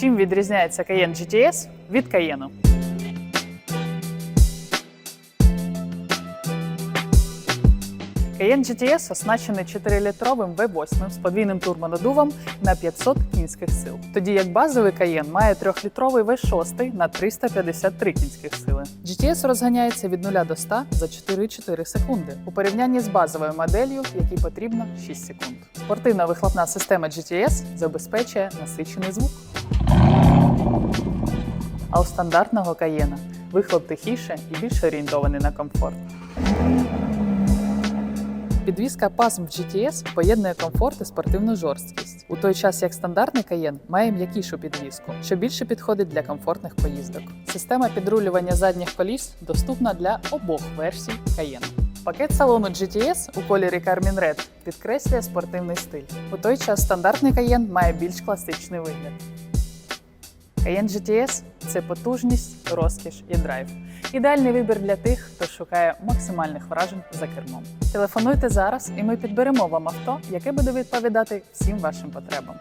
Чим відрізняється Cayenne GTS від Cayenne? Cayenne GTS оснащений 4-літровим V8 з подвійним турбонадувом на 500 кінських сил, тоді як базовий Cayenne має 3-літровий V6 на 353 кінських сили. GTS розганяється від 0 до 100 за 4,4 секунди у порівнянні з базовою моделлю, якій потрібно 6 секунд. Спортивна вихлопна система GTS забезпечує насичений звук. А у стандартного Cayenne вихлоп тихіше і більш орієнтований на комфорт. Підвізка PASM в GTS поєднує комфорт і спортивну жорсткість, у той час як стандартний Cayenne має м'якішу підвізку, що більше підходить для комфортних поїздок. Система підрулювання задніх коліс доступна для обох версій Cayenne. Пакет салону GTS у кольорі Carmine Red підкреслює спортивний стиль. У той час стандартний Cayenne має більш класичний вигляд. Cayenne це потужність, розкіш і драйв. Ідеальний вибір для тих, хто шукає максимальних вражень за кермом. Телефонуйте зараз, і ми підберемо вам авто, яке буде відповідати всім вашим потребам.